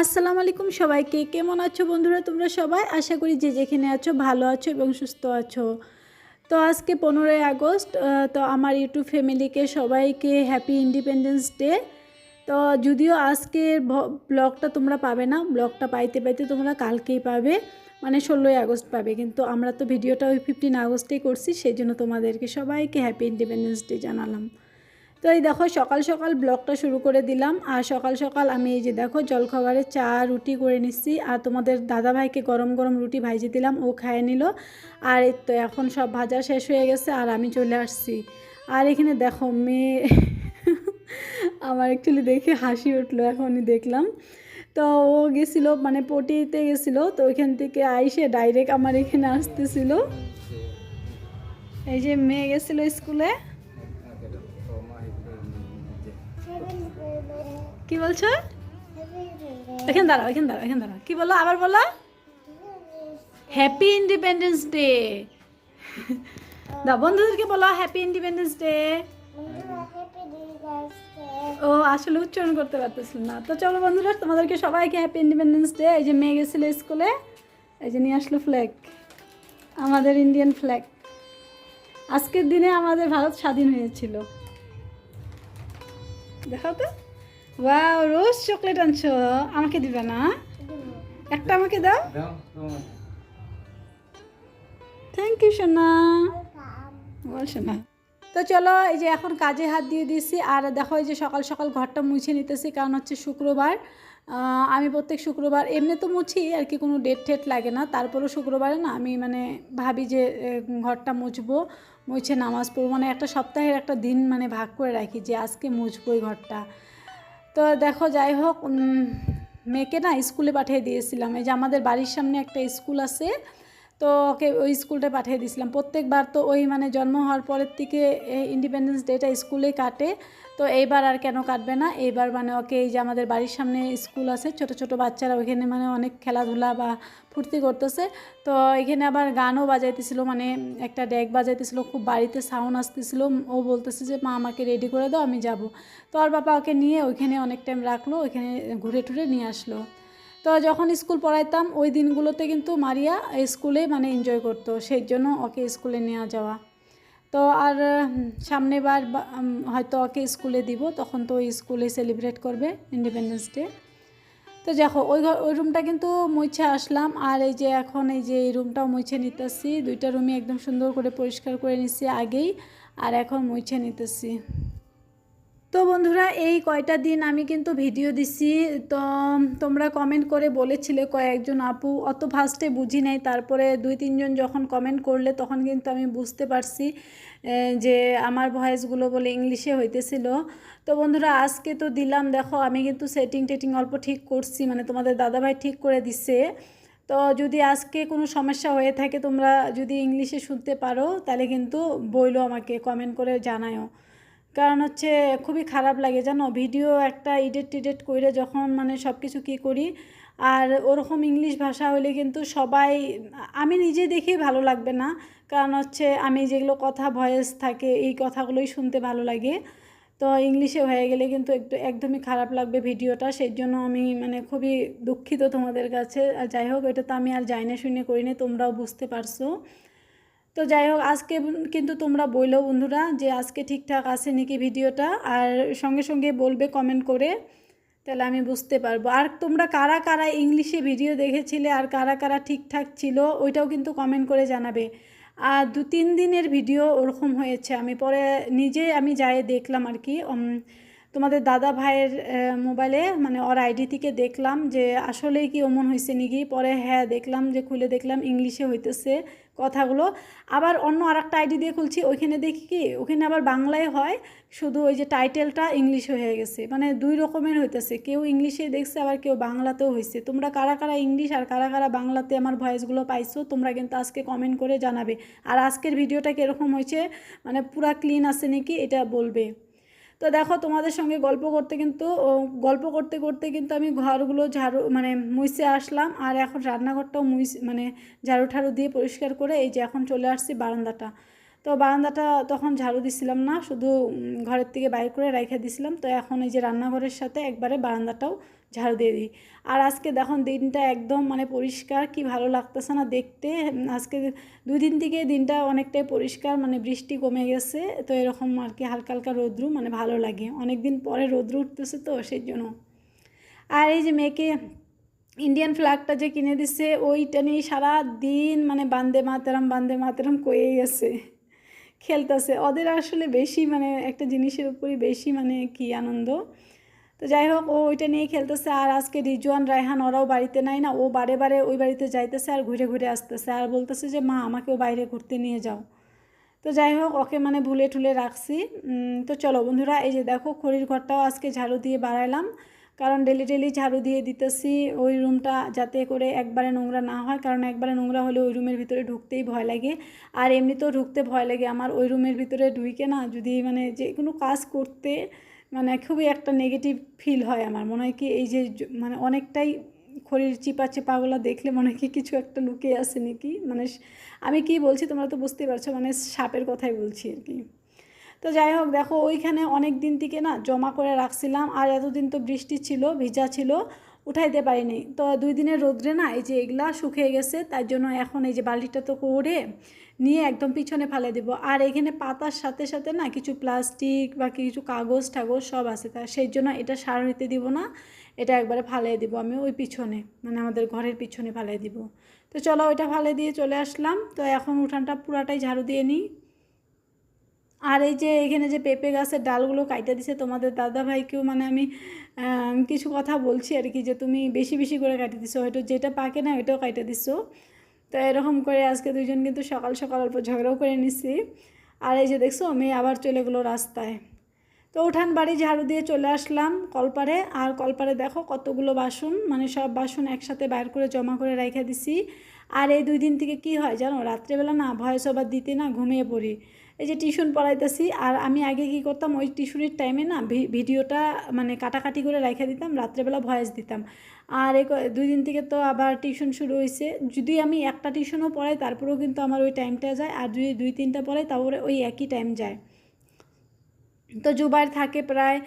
আসসালামু আলাইকুম সবাইকে। কেমন আছো বন্ধুরা? তোমরা সবাই? আশা করি যে যেখানে আছো ভালো আছো এবং সুস্থ আছো। তো আজকে পনেরোই আগস্ট তো আমার ইউটিউব ফ্যামিলিকে সবাইকে হ্যাপি ইন্ডিপেন্ডেন্স ডে তো যদিও আজকের ব্লগটা তোমরা পাবে না, ব্লগটা পাইতে পাইতে তোমরা কালকেই পাবে মানে ষোলোই আগস্ট পাবে। কিন্তু আমরা তো ভিডিওটা ওই ফিফটিন আগস্টেই করছি, সেই জন্য তোমাদেরকে সবাইকে হ্যাপি ইন্ডিপেন্ডেন্স ডে জানালাম। তো এই দেখো সকাল সকাল ব্লগটা শুরু করে দিলাম। আর সকাল সকাল আমি এই যে দেখো জলখাবারে চা রুটি করে নিচ্ছি। আর তোমাদের দাদাভাইকে গরম গরম রুটি ভাইজে দিলাম ও খায় নিল। আর এই তো এখন সব ভাজা শেষ হয়ে গেছে আর আমি চলে আসছি। আর এখানে দেখো মেয়ে আমার অ্যাকচুয়ালি দেখে হাসি উঠল এখনই দেখলাম। তো ও গেছিল মানে পটিতে গেছিল তো ওইখান থেকে আইসে ডাইরেক্ট আমার এখানে আসতেছিল। এই যে মেয়ে গেছিল স্কুলে। কি বলছো? এখানে দাঁড়াও এখানে দাঁড়াও এখানে দাঁড়াও। কি বলো আবার বলো। হ্যাপি ইন্ডিপেন্ডেন্স ডে দা বন্ধুদেরকে বলো হ্যাপি ইন্ডিপেন্ডেন্স ডে ও, আসলে উচ্চারণ করতে পারতেছিল না। তো চলো বন্ধুরা, তোমাদেরকে সবাইকে হ্যাপি ইন্ডিপেন্ডেন্স ডে এই যে মেয়ে গেছিল স্কুলে, এই যে নিয়ে আসলো ফ্ল্যাগ আমাদের ইন্ডিয়ান ফ্ল্যাগ আজকের দিনে আমাদের ভারত স্বাধীন হয়েছিল। দেখাও তো। ওয়াও রোজ চকলেট আনছো? আমাকে দিবে না? একটা আমাকে দাও। থ্যাংক ইউ সোনা। বল সোনা। তো চলো এই যে এখন কাজে হাত দিয়ে দিয়েছি। আর দেখো এই যে সকাল সকাল ঘরটা মুছে নিতেছি কারণ হচ্ছে শুক্রবার। আমি প্রত্যেক শুক্রবার এমনি তো মুছি আর কি কোনো ডেট টেট লাগে না। তারপরেও শুক্রবারে না আমি মানে ভাবি যে ঘরটা মুছবো মুছে নামাজ পড়ব। মানে একটা সপ্তাহের একটা দিন মানে ভাগ করে রাখি যে আজকে মুছবো এই ঘরটা। তো দেখো, যাই হোক মেয়েকে না স্কুলে পাঠিয়ে দিয়েছিলাম। এই যে আমাদের বাড়ির সামনে একটা স্কুল আছে তো ওকে ওই স্কুলটা পাঠিয়ে দিয়েছিলাম প্রত্যেকবার তো ওই মানে জন্ম হওয়ার পরের থেকে ইন্ডিপেন্ডেন্স ডেটা স্কুলেই কাটে। তো এইবার আর কেন কাটবে না? এইবার মানে ওকে এই যে আমাদের বাড়ির সামনে স্কুল আছে, ছোট ছোট বাচ্চারা ওইখানে মানে অনেক খেলাধুলা বা ফুর্তি করতেছে। তো এখানে আবার গানও বাজাইতেছিল মানে একটা ডেক বাজাইতেছিল, খুব বাড়িতে সাউন্ড আসতেছিল। ও বলতেছে যে, মা, আমাকে রেডি করে দাও, আমি যাব। তো আর বাবা ওকে নিয়ে ওইখানে অনেক টাইম রাখল, ওইখানে ঘুরে টুরে নিয়ে আসলো। তো যখন স্কুল পড়াইতাম, ওই দিনগুলোতে কিন্তু মারিয়া স্কুলে মানে এনজয় করতো, সেই জন্য ওকে স্কুলে নেওয়া যাওয়া। তো আর সামনেবার হয়তো ওকে স্কুলে দিব, তখন তো ওই স্কুলে সেলিব্রেট করবে ইন্ডিপেন্ডেন্স ডে তো দেখো, ওই ঘর ওই রুমটা কিন্তু মুছে আসলাম, আর এই যে এখন এই যে এই রুমটাও মুছে নিতেছি, দুইটা রুমই একদম সুন্দর করে পরিষ্কার করে নিচ্ছি আগেই, আর এখন মুছে নিতেছি। তো বন্ধুরা, এই কয়টা দিন আমি কিন্তু ভিডিও দিছি। তো তোমরা কমেন্ট করে বলেছিলে কয়েকজন আপু। অত ফার্স্টে বুঝি নাই। তারপরে দুই, তিনজন যখন কমেন্ট করলে তখন কিন্তু আমি বুঝতে পারছি যে আমার ভয়েসগুলো বলে ইংলিশে হইতেছিল। তো বন্ধুরা, আজকে তো দিলাম। দেখো, আমি কিন্তু সেটিং টেটিং অল্প ঠিক করছি। মানে তোমাদের দাদাভাই ঠিক করে দিচ্ছে তো যদি আজকে কোনো সমস্যা হয়ে থাকে তোমরা যদি ইংলিশে শুনতে পারো, তাহলে কিন্তু বইলো আমাকে কমেন্ট করে জানায়ও। কারণ হচ্ছে খুবই খারাপ লাগে, জানো? ভিডিও একটা এডিট টিডিট করে যখন মানে সব কিছু কী করি, আর ওরকম ইংলিশ ভাষা হলে কিন্তু সবাই, আমি নিজে দেখেই ভালো লাগবে না। কারণ হচ্ছে আমি যেগুলো কথা ভয়েস থাকে, এই কথাগুলোই শুনতে ভালো লাগে। তো ইংলিশে হয়ে গেলে কিন্তু একটু একদমই খারাপ লাগবে ভিডিওটা সেই জন্য আমি মানে খুবই দুঃখিত তোমাদের কাছে। যাই হোক, এটা তো আমি আর যাই না শুনে করিনি, তোমরাও বুঝতে পারছ। তো যাই হোক আজকে কিন্তু তোমরা বইলো বন্ধুরা যে আজকে ঠিকঠাক আছে নাকি ভিডিওটা, আর সঙ্গে সঙ্গে বলবে কমেন্ট করে, তাহলে আমি বুঝতে পারব। আর তোমরা কারা কারা ইংলিশে ভিডিও দেখেছিলে আর কারা কারা ঠিকঠাক ছিল, ওইটাও কিন্তু কমেন্ট করে জানাবে। আর দু তিন দিনের ভিডিও ওরকম হয়েছে, আমি পরে নিজে আমি যাই দেখলাম আর কি তোমাদের দাদা ভাইয়ের মোবাইলে মানে ওর আইডি থেকে দেখলাম যে আসলেই কি অমন হয়েছে নাকি? পরে হ্যাঁ দেখলাম যে খুলে দেখলাম ইংলিশে হইতেছে কথাগুলো। আবার অন্য আর একটা আইডি দিয়ে খুলছি, ওইখানে দেখি কি ওখানে আবার বাংলায় হয়, শুধু ওই যে টাইটেলটা ইংলিশ হয়ে গেছে। মানে দুই রকমের হইতেছে, কেউ ইংলিশে দেখছে, আবার কেউ বাংলাতেও হয়েছে তোমরা কারা কারা ইংলিশ আর কারা কারা বাংলাতে আমার ভয়েসগুলো পাইছো, তোমরা কিন্তু আজকে কমেন্ট করে জানাবে। আর আজকের ভিডিওটা কীরকম হয়েছে মানে পুরা ক্লিন আছে নাকি, এটা বলবে। তো দেখো, তোমাদের সঙ্গে গল্প করতে কিন্তু গল্প করতে করতে কিন্তু আমি ঘরগুলো ঝাড়ু মানে মুইসে আসলাম। আর এখন রান্নাঘরটাও মুইস মানে ঝাড়ু ঠাড়ু দিয়ে পরিষ্কার করে এই যে এখন চলে আসছি বারান্দাটা। তো বারান্দাটা তখন ঝাড়ু দিছিলাম না, শুধু ঘরের থেকে বাইর করে রেখে দিছিলাম। তো এখন এই যে রান্নাঘরের সাথে একবারে বারান্দাটাও ঝাড়ু দিয়ে দিই। আর আজকে দেখুন, দিনটা একদম মানে পরিষ্কার, কি ভালো লাগতেছে না দেখতে। আজকে দুই দিন থেকে দিনটা অনেকটাই পরিষ্কার মানে বৃষ্টি কমে গেছে। তো এরকম আর কি হালকা হালকা রোদ্রু মানে ভালো লাগে। অনেক দিন পরে রোদ্রু উঠতেছে তো, সেই জন্য। আর এই যে মেয়েকে ইন্ডিয়ান ফ্ল্যাগটা যে কিনে দিছে, ওইটা নিয়ে সারা দিন মানে বান্দে মাতারাম বান্দে মাতারাম কয়েই গেছে। খেলতেছে। ওদের আসলে বেশি মানে একটা জিনিসের উপরই বেশি মানে কি আনন্দ। তো যাই হোক, ও ওইটা নিয়ে খেলতেছে। আর আজকে রিজওয়ান, রায়হান ওরাও বাড়িতে নাই না। ও বারে বারে ওই বাড়িতে যাইতেছে আর ঘুরে ঘুরে আসতেছে। আর বলতেছে যে, মা আমাকেও বাইরে ঘুরতে নিয়ে যাও। তো যাই হোক, ওকে মানে ভুলে ঠুলে রাখছি। তো চলো বন্ধুরা, এই যে দেখো, খড়ির ঘরটাও আজকে ঝাড়ু দিয়ে বাড়াইলাম। কারণ ডেলি ডেলি ঝাড়ু দিয়ে দিতেছি ওই রুমটা যাতে করে একবারে নোংরা না হয়, কারণ একবারে নোংরা হলে ওই রুমের ভিতরে ঢুকতেই ভয় লাগে। আর এমনিতেও ঢুকতে ভয় লাগে, আমার ওই রুমের ভিতরে ঢুইকে না যদি মানে যে কোনো কাজ করতে মানে খুবই একটা নেগেটিভ ফিল হয় আমার। মনে হয় কি এই যে মানে অনেকটাই খড়ির চিপা চিপাগুলো দেখলে মনে হয় কি কিছু একটা লুকিয়ে আসে নাকি? মানে আমি কি বলছি তোমরা তো বুঝতেই পারছ মানে সাপের কথাই বলছি আর কি। তো যাই হোক, দেখো ওইখানে অনেক দিন থেকে না জমা করে রাখছিলাম আর এতদিন তো বৃষ্টি ছিল, ভিজা ছিল, উঠাইতে পারিনি। তো দুই দিনের রোদ্রে না এই যে এগুলা শুকিয়ে গেছে তার জন্য এখন এই যে বালতিটা তো করে নিয়ে একদম পিছনে ফেলে দেব। আর এখানে পাতার সাথে সাথে না কিছু প্লাস্টিক বা কিছু কাগজ টাগজ সব আছে, তা সেই জন্য এটা সার নিতে দিব না, এটা একবারে ফালিয়ে দিব আমি ওই পিছনে মানে আমাদের ঘরের পিছনে ফালিয়ে দিব। তো চলো ওইটা ফালে দিয়ে চলে আসলাম। তো এখন উঠানটা পুরাটাই ঝাড়ু দিয়ে নিই। আর এই যে এখানে যে পেঁপে গাছের ডালগুলো কাইটা দিছে, তোমাদের দাদা ভাইকেও মানে আমি কিছু কথা বলছি আর কি যে তুমি বেশি বেশি করে কাটি দিছো। হয়তো যেটা পাকে না ওইটাও কাইটা দিছো। তো এরকম করে আজকে দুজন কিন্তু সকাল সকাল অল্প ঝগড়াও করে নিছি। আর এই যে দেখছ, মেয়ে আবার চলে গেলো রাস্তায়। তো উঠান বাড়ি ঝাড়ু দিয়ে চলে আসলাম কলপারে। আর কলপারে দেখো কতগুলো বাসন মানে সব বাসন একসাথে বাইর করে জমা করে রেখে দিছি। আর এই দুই দিন থেকে কি হয় জানো, রাত্রেবেলা না ভয়েস ওভার দিতে না ঘুমিয়ে পড়ি। এই যে টিউশন পড়াইতেছি, আর আমি আগে কি করতাম, ওই টিউশনের টাইমে না ভিডিওটা মানে কাটাকাটি করে রেখে দিতাম, রাত্রেবেলা ভয়েস দিতাম। আর ক- দুই দিন থেকে তো আবার টিউশন শুরু হয়েছে যদি আমি একটা টিউশনও পড়াই, তারপরেও কিন্তু আমার ওই টাইমটা যায়। আর যদি দুই তিনটা পড়াই, তারপরে ওই একই টাইম যায়। তো জুবাইর থাকে প্রায়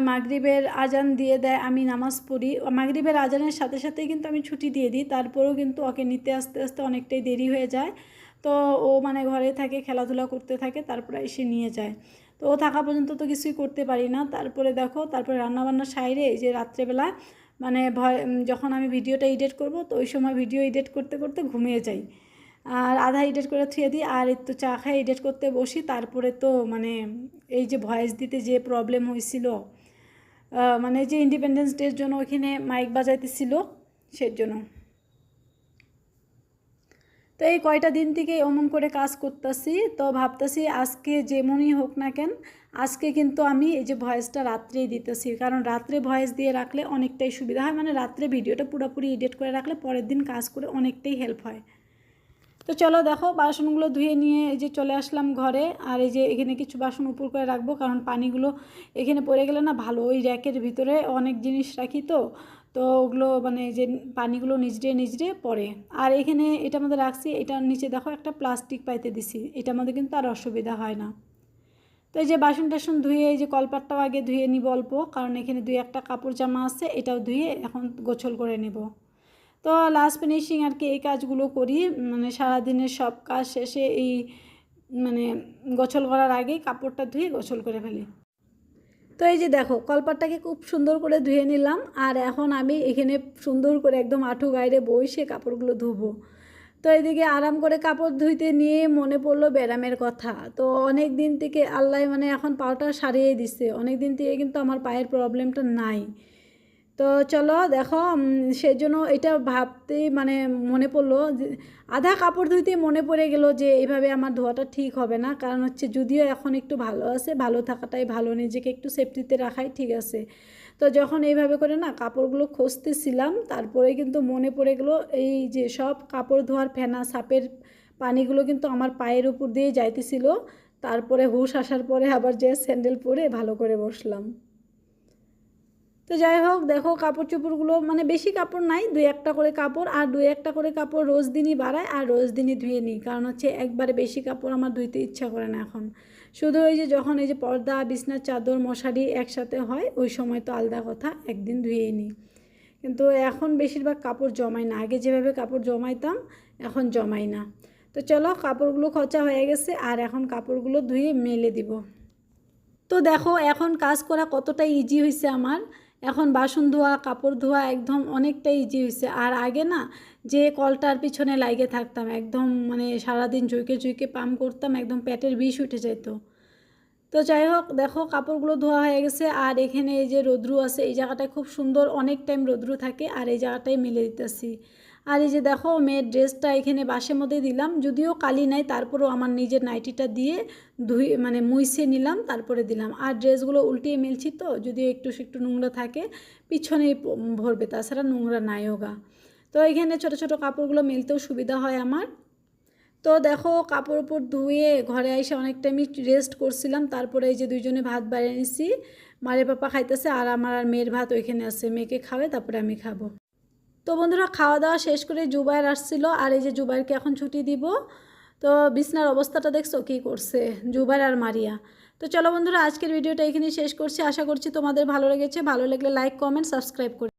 মাগরিবের আজান দিয়ে দেয়, আমি নামাজ পড়ি। মাগরিবের আজানের সাথে সাথেই কিন্তু আমি ছুটি দিয়ে দিই। তারপরেও কিন্তু ওকে নিতে আসতে আসতে অনেকটাই দেরি হয়ে যায়। তো ও মানে ঘরে থাকে, খেলাধুলা করতে থাকে, তারপরে এসে নিয়ে যায়। তো ও থাকা পর্যন্ত তো কিছুই করতে পারি না। তারপরে দেখো, তারপরে রান্নাবান্না সাইরে যে রাত্রেবেলা মানে ভয় যখন আমি ভিডিওটা এডিট করব, তো ওই সময় ভিডিও এডিট করতে করতে ঘুমিয়ে যাই। আর আধা এডিট করে থুয়ে দিই, আর একটু চা খাই, এডিট করতে বসি। তারপরে তো মানে এই যে ভয়েস দিতে যে প্রবলেম হয়েছিল মানে যে ইন্ডিপেন্ডেন্স ডের জন্য ওইখানে মাইক বাজাইতেছিল সেই জন্য তো এই কয়টা দিন থেকে অমন করে কাজ করতেছি। তো ভাবতেছি আজকে যেমনই হোক না কেন, আজকে কিন্তু আমি এই যে ভয়েসটা রাত্রেই দিতেছি। কারণ রাত্রে ভয়েস দিয়ে রাখলে অনেকটাই সুবিধা হয়। মানে রাত্রে ভিডিওটা পুরোপুরি এডিট করে রাখলে পরের দিন কাজ করে অনেকটাই হেল্প হয়। তো চলো দেখো, বাসনগুলো ধুয়ে নিয়ে এই যে চলে আসলাম ঘরে। আর এই যে এখানে কিছু বাসন উপর করে রাখব, কারণ পানিগুলো এখানে পড়ে গেলে না ভালো ওই র্যাকের ভিতরে অনেক জিনিস রাখি তো। তো ওগুলো মানে যে পানিগুলো নিজড়ে নিজড়ে পড়ে। আর এখানে এটা মধ্যে রাখছি এটার নিচে দেখো একটা প্লাস্টিক পাইতে দিছি এটা মধ্যে কিন্তু আর অসুবিধা হয় না। তো এই যে বাসন টাসন ধুয়ে, এই যে কলপাটটাও আগে ধুয়ে নিব অল্প, কারণ এখানে দুই একটা কাপড় জামা আছে, এটাও ধুয়ে এখন গোছল করে নেব। তো লাস্ট ফিনিশিং আর কি এই কাজগুলো করি মানে সারাদিনের সব কাজ শেষে এই মানে গোছল করার আগেই কাপড়টা ধুয়ে গোছল করে ফেলি। তো এই যে দেখো, কলপাটটাকে খুব সুন্দর করে ধুয়ে নিলাম আর এখন আমি এখানে সুন্দর করে একদম আঠু গায়ে বসে কাপড়গুলো ধুবো। তো এদিকে আরাম করে কাপড় ধুইতে নিয়ে মনে পড়ল ব্যারামের কথা। তো অনেক দিন থেকে আল্লাহ মানে এখন পাওটা সারিয়ে দিছে। অনেক দিন থেকে কিন্তু আমার পায়ের প্রবলেমটা নাই। তো চলো দেখো উম, সেজন্য এটা ভাবতেই মানে মনে পড়ল আধা কাপড় ধুইতে মনে পড়ে গেল যে এইভাবে আমার ধোয়াটা ঠিক হবে না। কারণ হচ্ছে যদিও এখন একটু ভালো আছে ভালো থাকাটাই ভালো নিজেকে একটু সেফটিতে রাখাই ঠিক আছে। তো যখন এইভাবে করে না কাপড়গুলো খুঁজতেছিলাম তারপরে কিন্তু মনে পড়ে গেলো এই যে সব কাপড় ধোয়ার ফেনা সাপের পানিগুলো কিন্তু আমার পায়ের উপর দিয়ে যাইতেছিল। তারপরে হুশ আসার পরে আবার যে স্যান্ডেল পরে ভালো করে বসলাম। তো যাই হোক, দেখো কাপড় চোপড়গুলো মানে বেশি কাপড় নাই, দুই একটা করে কাপড়, আর দুই একটা করে কাপড় রোজ দিনই বাড়ায়, আর রোজ দিনই ধুয়ে নিই, কারণ হচ্ছে একবারে বেশি কাপড় আমার ধুইতে ইচ্ছা করে না এখন। শুধু ওই যে যখন এই যে পর্দা, বিছনার চাদর, মশারি একসাথে হয়, ওই সময় তো আলাদা কথা, একদিন ধুয়েই নিই। কিন্তু এখন বেশিরভাগ কাপড় জমাই না, আগে যেভাবে কাপড় জমাইতাম, এখন জমাই না। তো চলো, কাপড়গুলো খরচা হয়ে গেছে, আর এখন কাপড়গুলো ধুয়ে মেলে দিব। তো দেখো, এখন কাজ করা কতটা ইজি হয়েছে আমার। এখন বাসন ধোয়া, কাপড় ধোয়া একদম অনেকটা ইজি হয়েছে আর আগে না, যে কলটার পিছনে লাগে থাকতাম, একদম মানে সারাদিন চুইকে চুইকে পাম করতাম, একদম পেটের বিষ উঠে যেত। তো যাই হোক, দেখো কাপড়গুলো ধোয়া হয়ে গেছে। আর এখানে এই যে রোদ্রু আছে, এই জায়গাটায় খুব সুন্দর অনেক টাইম রোদ্রু থাকে, আর এই জায়গাটায় মিলে দিতেছি। আর এই যে দেখো, মেয়ের ড্রেসটা এখানে বাসের মধ্যে দিলাম। যদিও কালি নাই, তারপরেও আমার নিজের নাইটিটা দিয়ে ধুই মানে মুইছে নিলাম, তারপরে দিলাম। আর ড্রেসগুলো উল্টিয়ে মেলছি তো, যদিও একটু একটু নোংরা থাকে, পিছনেই ভরবে, তাছাড়া নোংরা নাইও গা তো এখানে ছোট ছোট কাপড়গুলো মেলতেও সুবিধা হয় আমার। তো দেখো, কাপড় উপর ধুয়ে ঘরে এসে অনেকটা আমি রেস্ট করছিলাম, তারপরে এই যে দুইজনে ভাত বাইরে নিছি মারে পাপা খাইতেছে, আর আমার আর মেয়ের ভাত ওইখানে আছে। মেয়েকে খাবে তারপরে আমি খাব। তো বন্ধুরা খাওয়া দাওয়া শেষ করে জুবাইর আসছিল, আর এই যে জুবাইরকে এখন ছুটি দিব। তো বিছনার অবস্থাটা দেখছ? কী করছে? জুবাইর আর মারিয়া। তো চলো বন্ধুরা, আজকের ভিডিওটা এখানেই শেষ করছি। আশা করছি তোমাদের ভালো লেগেছে। ভালো লাগলে লাইক কমেন্ট সাবস্ক্রাইব করে